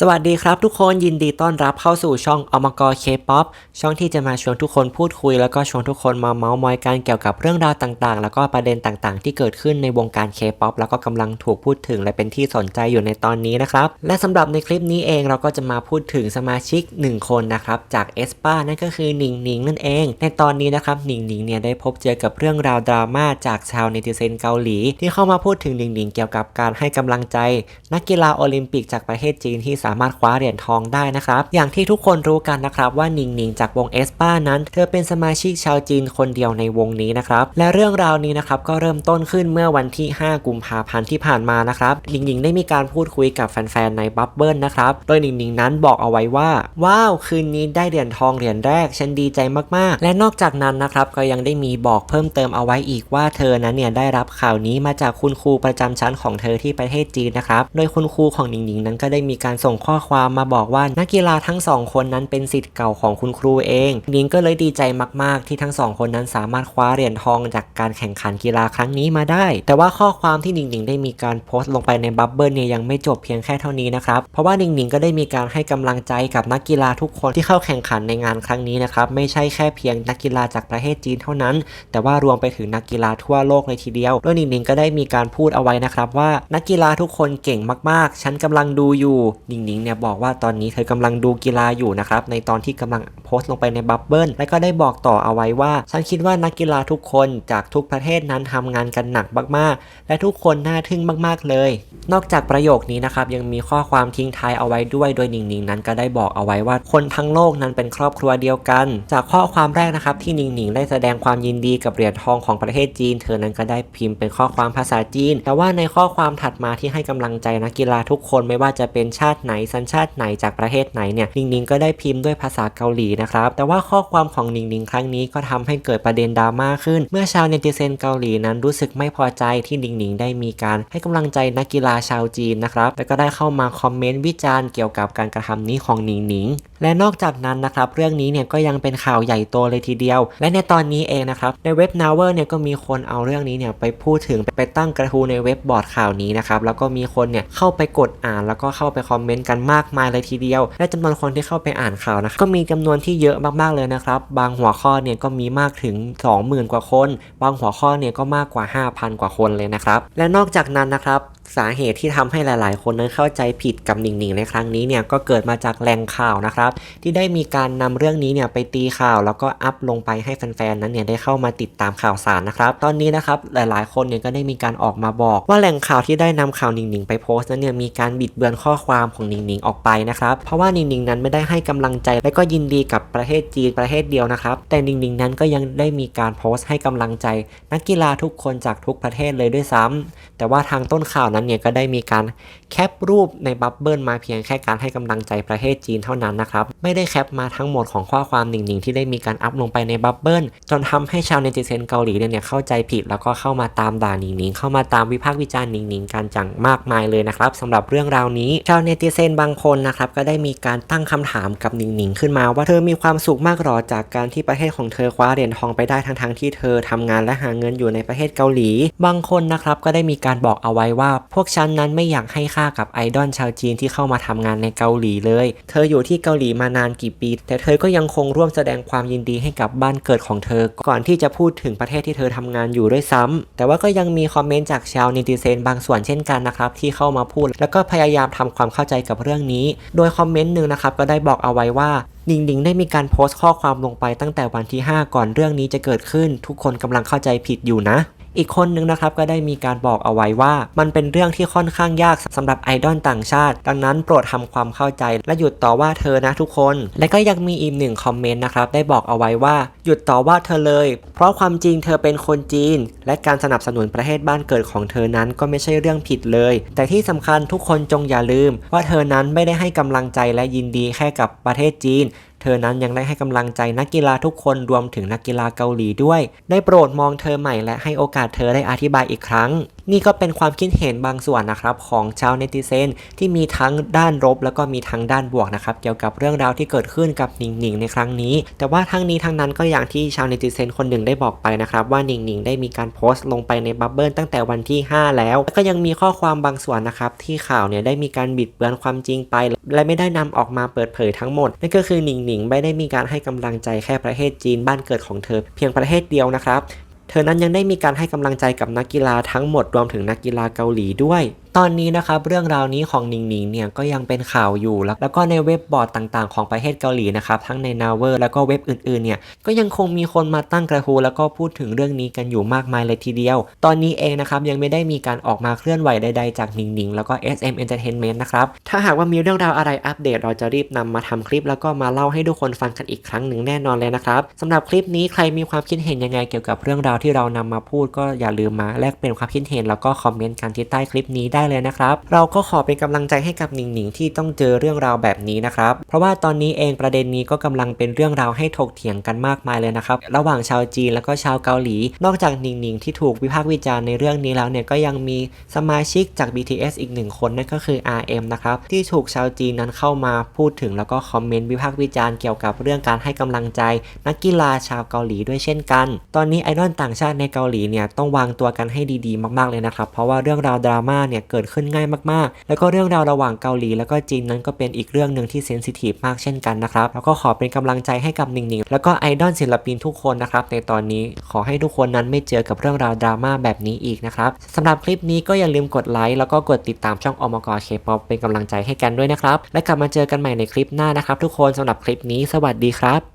สวัสดีครับทุกคนยินดีต้อนรับเข้าสู่ช่องอมกรเคป๊อปช่องที่จะมาชวนทุกคนพูดคุย แล้วก็ชวนทุกคนมาเมาส์มอยกันเกี่ยวกับเรื่องราวต่างๆ แล้วก็ประเด็นต่างๆ ที่เกิดขึ้นในวงการเคป๊อปแล้วก็กำลังถูกพูดถึงและเป็นที่สนใจอยู่ในตอนนี้นะครับและสำหรับในคลิปนี้เองเราก็จะมาพูดถึงสมาชิก 1 คนนะครับจากเอสป้านั่นก็คือหนิงหนิงนั่นเอง ในตอนนี้นะครับหนิงหนิงเนี่ยได้พบเจอกับเรื่องราวดราม่าจากชาวเนติเซนเกาหลี ที่เข้ามาพูดถึงหนิงหนิงเกี่ยวกับการให้กำลังใจ นักกีฬาโอลิมปิกจากประเทศจีนที่สามารถคว้าเหรียญทองได้นะครับ อย่างที่ทุกคนรู้กันนะครับว่านิงนิงจากวงเอสปานั้น เธอเป็นสมาชิกชาวจีนคนเดียวในวงนี้นะครับ และเรื่องราวนี้นะครับก็เริ่มต้นขึ้นเมื่อวันที่ 5 กุมภาพันธ์ที่ผ่านมานะครับนิงนิงได้มีการพูดคุยกับแฟนๆในบับเบิลนะครับ โดยนิงนิงนั้นบอกเอาไว้ว่า ว้าวคืนนี้ได้เหรียญทองเหรียญแรกฉันดีใจมากๆ และนอกจากนั้นนะครับก็ยังได้มีบอกเพิ่มเติมเอาไว้อีกว่าเธอนั้นเนี่ยได้รับข่าวนี้มาจากคุณครูประจำชั้นของเธอที่ประเทศจีนนะครับ โดยคุณครูของนิงนิงนั้นก็ได้มีการส่งข้อความมาบอกว่านักกีฬาทั้งสองคนนั้นเป็นสิทธิ์เก่าของคุณครูเอง นิงก็เลยดีใจมากๆ ที่ทั้งสองคนนั้นสามารถคว้าเหรียญทองจากการแข่งขันกีฬาครั้งนี้มาได้ แต่ว่าข้อความที่นิงนิงได้มีการโพสต์ลงไปในบับเบิลเนี่ยยังไม่จบเพียงแค่เท่านี้นะครับ เพราะว่านิงนิงก็ได้มีการให้กำลังใจกับนักกีฬาทุกคนที่เข้าแข่งขันในงานครั้งนี้นะครับไม่ใช่แค่เพียงนักกีฬาจากประเทศจีนเท่านั้น แต่ว่ารวมไปถึงนักกีฬาทั่วโลกเลยทีเดียวโดยนิงนิงก็ได้มีการพูดเอาไว้นะครับว่านักกีฬาทุกคนเก่งมากๆ ฉันกำลังดูอยู่ิงนิงเนี่ยบอกว่าตอนนี้เธอกำลังดูกีฬาอยู่นะครับในตอนที่กำลังโพสต์ลงไปในบับเบิลและก็ได้บอกต่อเอาไว้ว่า ฉันคิดว่านักกีฬาทุกคนจากทุกประเทศนั้นทำงานกันหนักมากๆ และทุกคนน่าทึ่งมากๆเลย นอกจากประโยคนี้นะครับยังมีข้อความทิ้งท้ายเอาไว้ด้วยโดยนิงนิงนั้นก็ได้บอกเอาไว้ว่าคนทั้งโลกนั้นเป็นครอบครัวเดียวกัน จากข้อความแรกนะครับที่นิงนิงได้แสดงความยินดีกับเหรียญทองของประเทศจีน เธอนั้นก็ได้พิมพ์เป็นข้อความภาษาจีน แต่ว่าในข้อความถัดมาที่ให้กำลังใจนักกีฬาทุกคนไม่ว่าจะเป็นชาติไหนสัญชาติไหนจากประเทศไหนเนี่ยนิงนิงก็ได้พิมพ์ด้วยภาษาเกาหลีนะครับแต่ว่าข้อความของนิงนิงครั้งนี้ก็ทำให้เกิดประเด็นดราม่าขึ้น เมื่อชาวเนติเซนเกาหลีนั้นรู้สึกไม่พอใจที่นิงนิงได้มีการให้กำลังใจนักกีฬาชาวจีนนะครับแล้วก็ได้เข้ามาคอมเมนต์วิจารณ์เกี่ยวกับการกระทำนี้ของนิงนิงและนอกจากนั้นนะครับเรื่องนี้เนี่ยก็ยังเป็นข่าวใหญ่โตเลยทีเดียว และในตอนนี้เองนะครับในเว็บ n o w e r เนี่ยก็มีคนเอาเรื่องนี้เนี่ยไปพูดถึงไปตั้งกระทู้ในเว็บบอร์ดข่าวนี้นะครับแล้วก็มีคนเนี่ยเข้าไปกดอ่าน แล้วก็เข้าไปคอมเมนต์กันมากมายเลยทีเดียว และจำนวนคนที่เข้าไปอ่านข่าวนะก็มีจำนวนที่เยอะมากๆเลยนะครับบางหัวข้อเนี่ยก็มีมากถึง 20,000 กว่าคน บางหัวข้อเนี่ยก็มากกว่า 5,000 กว่าคนเลยนะครับและนอกจากนั้นนะครับ สาเหตุที่ทำให้หลาย ๆ คนนั้นเข้าใจผิดกับหนิงหนิงในครั้งนี้เนี่ยก็เกิดมาจากแหล่งข่าวนะครับ ที่ได้มีการนำเรื่องนี้เนี่ยไปตีข่าวแล้วก็อัพลงไปให้แฟน ๆ นั้นเนี่ยได้เข้ามาติดตามข่าวสารนะครับ ตอนนี้นะครับหลาย ๆ คนเนี่ยก็ได้มีการออกมาบอก ว่าแหล่งข่าวที่ได้นำข่าวหนิงหนิงไปโพสต์นั้นเนี่ยมีการบิดเบือนข้อความของหนิงหนิงออกไปนะครับเพราะว่าหนิงหนิงนั้นไม่ได้ให้กำลังใจ และก็ยินดีกับประเทศจีนประเทศเดียวนะครับแต่หนิงหนิงนั้นก็ยังได้มีการโพสต์ให้กำลังใจ นักกีฬาทุกคนจากทุกประเทศเลยด้วยซ้ำแต่ว่าทางต้นข่าวนั้นเนี่ยก็ได้มีการแคปรูปในบับเบิลมาเพียงแค่การให้กำลังใจประเทศจีนเท่านั้นนะครับ ไม่ได้แคปมาทั้งหมดของข้อความหนิงๆ ที่ได้มีการอัพลงไปในบับเบิลจนทำให้ชาวเนติเซนเกาหลีเนี่ยเข้าใจผิดแล้วก็เข้ามาตามด่าหนิงๆ เข้ามาตามวิพากษ์วิจารณ์หนิงๆกันจังมากมายเลยนะครับสำหรับเรื่องราวนี้ ชาวเนติเซนบางคนนะครับก็ได้มีการตั้งคำถามกับหนิงๆ ขึ้นมาว่าเธอมีความสุขมากหรอจากการที่ประเทศของเธอคว้าเหรียญทองไปได้ทั้งๆที่เธอทำงานและหาเงินอยู่ในประเทศเกาหลี บางคนนะครับก็ได้มีการบอกเอาไว้ว่าพวกฉันนั้นไม่อยากให้ค่ากับไอดอลชาวจีนที่เข้ามาทำงานในเกาหลีเลย เธออยู่ที่เกาหลีมานานกี่ปี แต่เธอก็ยังคงร่วมแสดงความยินดีให้กับบ้านเกิดของเธอ ก่อนที่จะพูดถึงประเทศที่เธอทำงานอยู่ด้วยซ้ำแต่ว่าก็ยังมีคอมเมนต์จากชาวนิติเซนบางส่วนเช่นกันนะครับที่เข้ามาพูด แล้วก็พยายามทำความเข้าใจกับเรื่องนี้ โดยคอมเมนต์หนึ่งนะครับก็ได้บอกเอาไว้ว่าหนิงหนิงได้มีการโพสต์ข้อความลงไปตั้งแต่วันที่ 5 ก่อนเรื่องนี้จะเกิดขึ้น ทุกคนกำลังเข้าใจผิดอยู่นะ อีกคนนึงนะครับก็ได้มีการบอกเอาไว้ว่า มันเป็นเรื่องที่ค่อนข้างยากสำหรับไอดอลต่างชาติ ดังนั้นโปรดทำความเข้าใจ และหยุดต่อว่าเธอนะทุกคน และก็ยังมีอีกหนึ่งคอมเมนต์นะครับได้บอกเอาไว้ว่าหยุดต่อว่าเธอเลย เพราะความจริงเธอเป็นคนจีน และการสนับสนุนประเทศบ้านเกิดของเธอนั้นก็ไม่ใช่เรื่องผิดเลย แต่ที่สำคัญทุกคนจงอย่าลืม ว่าเธอนั้นไม่ได้ให้กำลังใจและยินดีแค่กับประเทศจีนเธอนั้นยังได้ให้กำลังใจนักกีฬาทุกคนรวมถึงนักกีฬาเกาหลีด้วย ได้โปรดมองเธอใหม่และให้โอกาสเธอได้อธิบายอีกครั้ง นี่ก็เป็นความคิดเห็นบางส่วนนะครับของชาวเนติเซนที่มีทั้งด้านลบแล้วก็มีทั้งด้านบวกนะครับเกี่ยวกับเรื่องราวที่เกิดขึ้นกับหนิงหนิงในครั้งนี้ แต่ว่าทั้งนี้ทั้งนั้นก็อย่างที่ชาวเนติเซนคนหนึ่งได้บอกไปนะครับว่าหนิงหนิงได้มีการโพสต์ลงไปในบับเบิลตั้งแต่วันที่ 5 แล้วแล้วก็ยังมีข้อความบางส่วนนะครับที่ข่าวเนี่ยได้มีการบิดเบือนความจริงไป และไม่ได้นำออกมาเปิดเผยทั้งหมดนั่นก็คือหนิงหนิงไม่ได้มีการให้กำลังใจแค่ประเทศจีนบ้านเกิดของเธอ เพียงประเทศเดียวนะครับ เธอนั้นยังได้มีการให้กำลังใจกับนักกีฬาทั้งหมดรวมถึงนักกีฬาเกาหลีด้วย ตอนนี้นะครับเรื่องราวนี้ของนิงนิงเนี่ยก็ยังเป็นข่าวอยู่แล้วแล้วก็ในเว็บบอร์ดต่างๆ ของประเทศเกาหลีนะครับทั้งในนาเวอร์แล้วก็เว็บอื่นๆเนี่ยก็ยังคงมีคนมาตั้งกระทู้แล้วก็พูดถึงเรื่องนี้กันอยู่มากมายเลยทีเดียว ตอนนี้เองนะครับยังไม่ได้มีการออกมาเคลื่อนไหวใดๆจากนิงนิงแล้วก็ SM Entertainment นะครับถ้าหากว่ามีเรื่องราวอะไรอัปเดตเราจะรีบนำมาทำคลิป แล้วก็มาเล่าให้ทุกคนฟังกันอีกครั้งหนึ่งแน่นอนเลยนะครับสำหรับคลิปนี้ใครมีความคิดเห็นยังไงเกี่ยวกับเรื่องราวที่เรานำมาพูดก็อย่าลืมมาแลกเปลี่ยนความคิดเห็นแล้วก็คอมเมนต์กันที่ใต้คลิปนี้ได้เลยนะครับ เราก็ขอเป็นกำลังใจให้กับหนิงหนิงที่ต้องเจอเรื่องราวแบบนี้นะครับ เพราะว่าตอนนี้เองประเด็นนี้ก็กำลังเป็นเรื่องราวให้ถกเถียงกันมากมายเลยนะครับ ระหว่างชาวจีนแล้วก็ชาวเกาหลี นอกจากหนิงหนิงที่ถูกวิพากษ์วิจารณ์ในเรื่องนี้แล้วเนี่ยก็ยังมีสมาชิกจาก BTS อีกหนึ่งคนนั่นก็คือ RM นะครับที่ถูกชาวจีนนั้นเข้ามาพูดถึงแล้วก็คอมเมนต์วิพากษ์วิจารณ์เกี่ยวกับเรื่องการให้กำลังใจ นักกีฬาชาวเกาหลีด้วยเช่นกัน ตอนนี้ไอดอลต่างชาติในเกาหลีเนี่ยต้องวางตัวกันให้ดีๆ มากๆเลยนะครับ เพราะว่าเรื่องราวดราม่าเนี่ยเกิดขึ้นง่ายมากๆ แล้วก็เรื่องราวระหว่างเกาหลี แล้วก็จีนนั้นก็เป็นอีกเรื่องหนึ่งที่เซนซิทีฟมากเช่นกันนะครับแล้วก็ขอเป็นกำลังใจให้กับหนิงหนิงแล้วก็ไอดอลศิลปินทุกคนนะครับในตอนนี้ขอให้ทุกคนนั้นไม่เจอกับเรื่องราวดราม่าแบบนี้อีกนะครับสำหรับคลิปนี้ก็อย่าลืมกดไลค์แล้วก็กดติดตามช่องอมกเคป๊อปเป็นกำลังใจให้กันด้วยนะครับและกลับมาเจอกันใหม่ในคลิปหน้านะครับ ทุกคนสำหรับคลิปนี้สวัสดีครับ